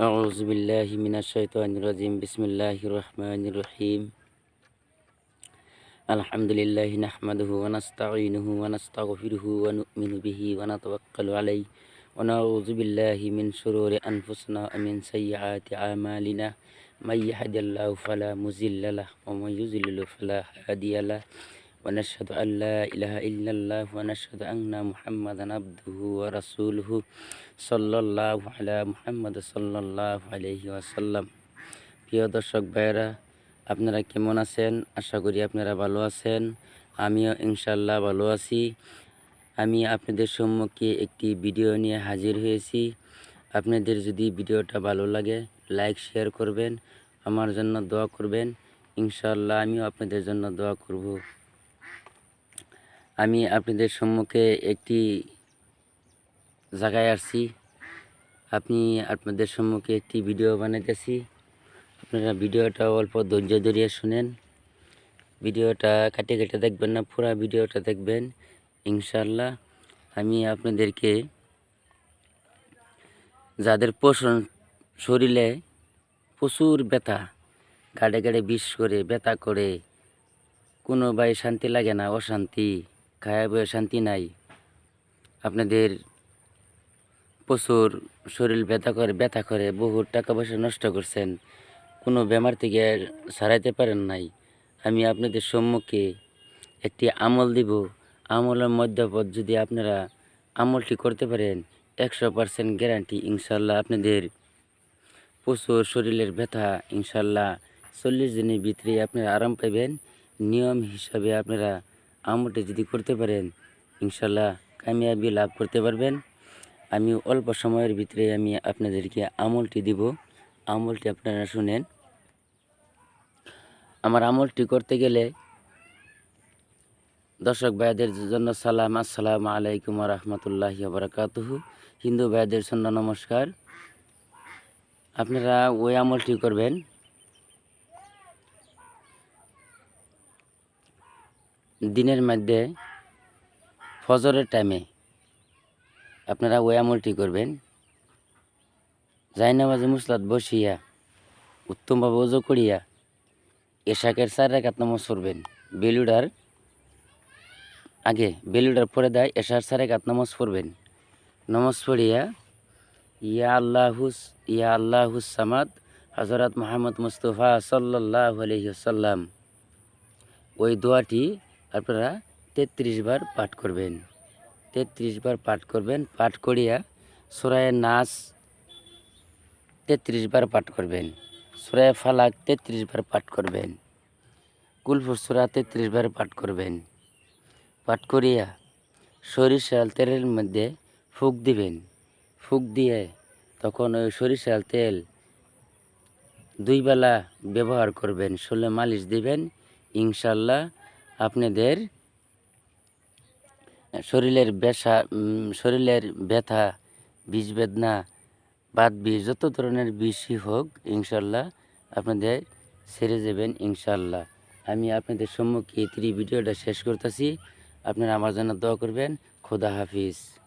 أعوذ بالله من الشيطان الرجيم. بسم الله الرحمن الرحيم. الحمد لله نحمده ونستعينه ونستغفره ونؤمن به ونتوكل عليه. ونعوذ بالله من شرور أنفسنا ومن سيئات أعمالنا. من يهد الله فلا مضل له ومن يضلل فلا هادي له. ونشهد أن لا إله إلا الله ونشهد أن محمدا عبده ورسوله صلى الله على محمد صلى الله عليه وسلم প্রিয় দর্শক ভাইয়েরা আপনারা কেমন আছেন আশা করি আপনারা ভালো আছেন আমিও ইনশাল্লাহ ভালো আছি আমি আপনাদের সম্মুখে একটি ভিডিও নিয়ে হাজির হয়েছি আপনাদের যদি ভিডিওটা ভালো লাগে লাইক শেয়ার করবেন আমার জন্য দোয়া করবেন ইনশাল্লাহ আমিও আপনাদের জন্য দোয়া করব আমি আপনাদের সম্মুখে একটি জায়গায় আসছি। আপনি আপনাদের সম্মুখে একটি ভিডিও বানাইতেছি। আপনারা ভিডিওটা অল্প ধৈর্য ধরিয়ে শুনেন। ভিডিওটা কাটে কেটে দেখবেন না, পুরো ভিডিওটা দেখবেন ইনশাল্লাহ আমি আপনাদেরকে যাদের পোষণ শরীরে প্রচুর ব্যথা গাড়ে গাড়ে বিষ করে, ব্যথা করে, কোনো ভাই শান্তি লাগে না, অশান্তি। খায়া বয়ে শান্তি নাই। আপনাদের প্রচুর শরীর ব্যথা করে ব্যথা করে, বহু টাকা পয়সা নষ্ট করছেন। কোনো বেমার থেকে সারাইতে পারেন নাই। আমি আপনাদের সম্মুখে একটি আমল দিব। আমলের মধ্যপথ যদি আপনারা আমলটি করতে পারেন, একশো পার্সেন্ট গ্যারান্টি ইনশাল্লাহ আপনাদের প্রচুর শরীরের ব্যথা ইনশাল্লাহ চল্লিশ দিনের ভিতরে আপনারা আরাম পাবেন নিয়ম হিসাবে আপনারা আমলটি যদি করতে পারেন ইনশাল্লাহ কামিয়াবি লাভ করতে পারবেন। আমি অল্প সময়ের ভিতরে আমি আপনাদেরকে আমলটি দিব। আমলটি আপনারা শুনেন। আমার আমলটি করতে গেলে দর্শক ভাইদের জন্য সালাম, আসসালাম আলাইকুম রহমতুল্লাহ বারকাতুহু। হিন্দু ভাইদের জন্য নমস্কার। আপনারা ওই আমলটি করবেন। দিনের মধ্যে ফজরের টাইমে আপনারা ওই আমলটি করবেন। জাইনামাজে মুসলাত বসিয়া, উত্তমভাবে ওজো করিয়া, এশাকের চার রেখাত নামাজ পড়বেন। বেলুডার আগে, বেলুডার পরে দেয় এশার চার রেখাত নামাজ পড়বেন। নামাজ পড়িয়া, ইয়া আল্লাহুস ইয়া আল্লাহুস সামাদ হজরত মোহাম্মদ মুস্তফা সাল্লাহ আলহিসাল্লাম ওই দোয়াটি আপনারা তেত্রিশ বার পাঠ করবেন। তেত্রিশ বার পাঠ করবেন, পাঠ করিয়া সুরায় নাচ তেত্রিশ বার পাঠ করবেন, সুরায় ফালাক তেত্রিশ বার পাঠ করবেন, কুলফুর সুরা তেত্রিশ বার পাঠ করবেন, পাঠ করিয়া সরিষাল তেলের মধ্যে ফুক দিবেন। ফুক দিয়ে তখন ওই সরিষাল তেল দুই বেলা ব্যবহার করবেন, শোলে মালিশ দিবেন, ইনশাল্লাহ আপনাদের শরীরের ব্যথা শরীরের ব্যথা, বিষ বেদনা বাদ বিষ, যত ধরনের বিষই হোক, ইনশাল্লাহ আপনাদের সেরে যাবেন, ইনশাল্লাহ। আমি আপনাদের সম্মুখে এই ভিডিওটা শেষ করতেছি। আপনারা আমার জন্য দোয়া করবেন। খোদা হাফিজ।